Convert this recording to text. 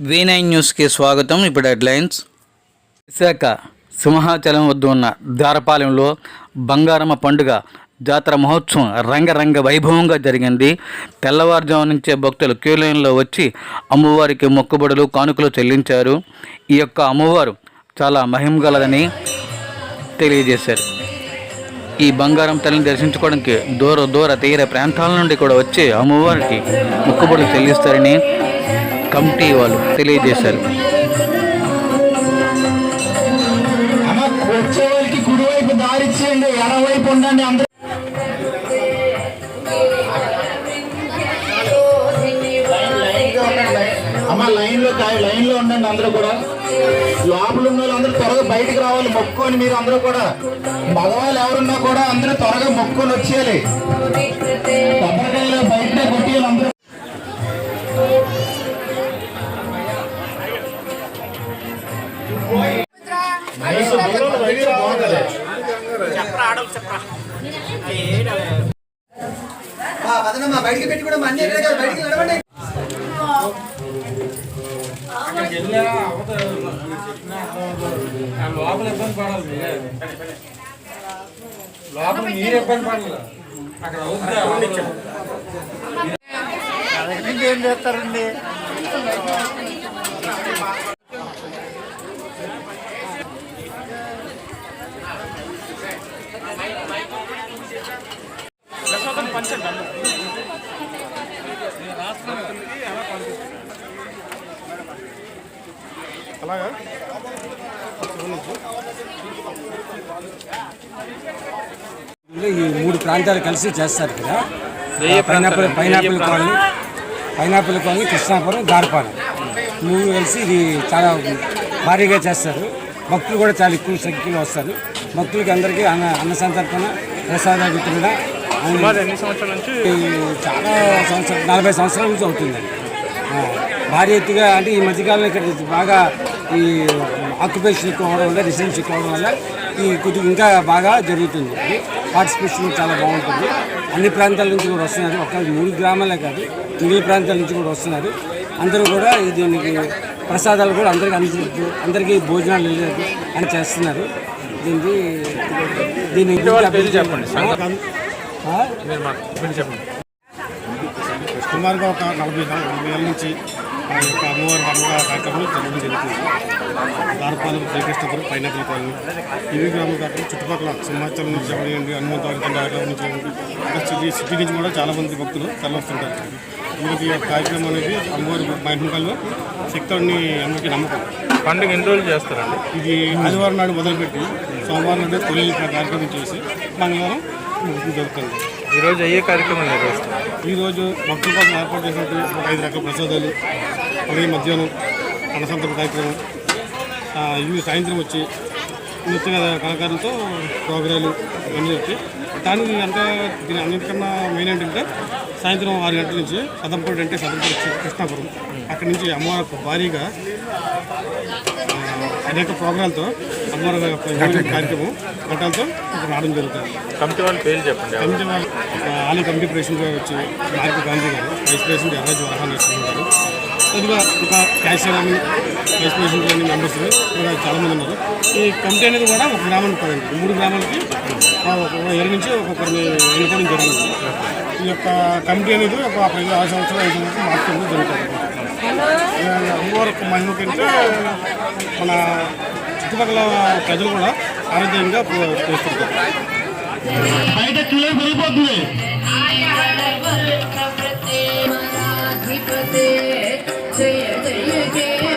V nine న్యూస్కి స్వాగతం. ఇప్పుడు హెడ్లైన్స్. విశాఖ సింహాచలం వద్ద ఉన్న దారపాలెంలో బంగారమ్మ పండుగ జాతర మహోత్సవం రంగరంగ వైభవంగా జరిగింది. తెల్లవారుజాము నుంచే భక్తులు క్యూలైన్లో వచ్చి అమ్మవారికి మొక్కుబడులు కానుకలు చెల్లించారు. ఈ యొక్క అమ్మవారు చాలా మహిమగలదని తెలియజేశారు. ఈ బంగారం తల్లిని దర్శించుకోవడానికి దూర దూర తీర ప్రాంతాల నుండి కూడా వచ్చి అమ్మవారికి మొక్కుబడులు చెల్లిస్తారని కమిటీ వాళ్ళు తెలియజేశారు. అమ్మ వచ్చే కుడివైపు దారి ఇచ్చేయండి ఉండండి అందరూ. అమ్మ లైన్లో లైన్ ఉండండి అందరూ కూడా. లోపల ఉన్న వాళ్ళందరూ త్వరగా బయటికి రావాలి మొక్కుకొని మీరు అందరూ కూడా. మగవాళ్ళు ఎవరున్నా కూడా అందరూ త్వరగా మొక్కుకొని వచ్చేయాలి. పదనమ్మా బయటికి పెట్టి కూడా అన్ని ఎక్కడ కాదు బయటికి నడవండి. లోపల ఇబ్బంది పడాలి లోపల మీరు ఇబ్బంది పడాలి అక్కడ అవుతుందా ఏం చేస్తారండి? ఈ మూడు ప్రాంతాలు కలిసి చేస్తారు ఇక్కడ pineapple pineapple colony pineapple colony Krishnapuram Darapalem మూడు కలిసి ఇది చాలా భారీగా చేస్తారు. భక్తులు కూడా చాలా ఎక్కువ సంఖ్యలో వస్తారు. భక్తులకి అందరికీ అన్న అన్న సంతర్పణ ప్రసాద వితరణ ఎన్ని సంవత్సరాల నుంచి? చాలా సంవత్సరం నలభై సంవత్సరాల నుంచి అవుతుందండి. భారీ ఎత్తుగా అంటే ఈ మధ్యకాలంలో ఇక్కడ బాగా ఈ ఆక్యుపేషన్ ఎక్కువ అవడం వల్ల రెసిడెన్స్ ఎక్కువ అవడం వల్ల ఈ కొద్దిగా ఇంకా బాగా జరుగుతుంది. పార్టిసిపేషన్ చాలా బాగుంటుంది. అన్ని ప్రాంతాల నుంచి కూడా వస్తున్నారు. ఒక మూడు గ్రామాలే కాదు మిగిలిన ప్రాంతాల నుంచి కూడా వస్తున్నారు. అందరూ కూడా దీనికి ప్రసాదాలు కూడా అందరికీ అంది అందరికీ భోజనాలు అని చేస్తున్నారు. దీనికి దీని చెప్పండి. సుమారుగా ఒక నలభై నలభై ఏళ్ళ నుంచి ఆ యొక్క అమ్మవారి పండుగ కార్యక్రమాలు జరగడం జరుగుతుంది. Darapalem Srikrishnapuram pineapple colony. ఇవి గ్రామం కాకుండా చుట్టుపక్కల సింహాచలం నుంచి అవనివ్వండి హనుమంతవారి ఆటో నుంచి ఇంకా సిటీ సిటీ నుంచి కూడా చాలా మంది భక్తులు తరలిస్తుంటారు. వీరికి ఈ కార్యక్రమం అనేది అమ్మవారి మహిమకల్లో శక్తుడిని అందరికీ నమ్మకం. పండుగ ఎన్ని రోజులు చేస్తారండి? ఇది ఆదివారం నాడు మొదలుపెట్టి సోమవారం నాడు తొలి కార్యక్రమం చేసి మంగళవారం జరుగుతుంది ఈరోజు అయ్యే కార్యక్రమం నిర్వహిస్తారు? ఈరోజు భక్తుల కోసం ఏర్పాటు చేసినట్టు ఒక ఐదు రకాల ప్రసాదాలు అలాగే మధ్యాహ్నం అన్నసంతరణ కార్యక్రమం ఇవి సాయంత్రం వచ్చి నృత్య కళాకారులతో ప్రోగ్రాలు ఇవన్నీ వచ్చి దానికి అంతా దీని అన్నిటికన్నా మెయిన్ ఏంటంటే సాయంత్రం ఆరు గంటల నుంచి సదంపూడి అంటే సదంపూడి కృష్ణాపురం. అక్కడి నుంచి అమ్మవారి భారీగా అనేక ప్రోగ్రాలతో అమ్మవారి యొక్క కార్యక్రమం ఘటాలతో ఇక్కడ రావడం జరుగుతుంది. కమిటీ వాళ్ళ చెప్పండి. కమిటీ వాళ్ళు ఆ, ఆలయ కమిటీ ప్రెసిడెంట్ గారు వచ్చి మార్పు గాంధీ గారు వైస్ ప్రెసిడెంట్ ఎర్రాజు వరహాన్ ఈశ్వరన్ గారు కొద్దిగా ఇంకా క్యాషియర్ అని వైస్ ప్రెసిడెంట్ అని మెంబర్స్ చాలామంది ఉన్నారు. ఈ కమిటీ అనేది కూడా ఒక గ్రామానికి పదండి మూడు గ్రామాలకి ఆ, ఒక ఏడు నుంచి ఒక్కొక్కరిని ఎన్నుకోవడం జరిగింది ఈ యొక్క కమిటీ అనేది ఒక ప్రతి ఆరు సంవత్సరాలు ఐదు సంవత్సరాలు మార్చడం జరుగుతుంది. ఈ అమ్మవారి యొక్క మహిమ కంటే మన చుట్టుపక్కల ప్రజలు కూడా ఆరోగ్యంగా చేస్తుంటారు బయట కిలో వెళ్ళిపోతుంది జయ జయ.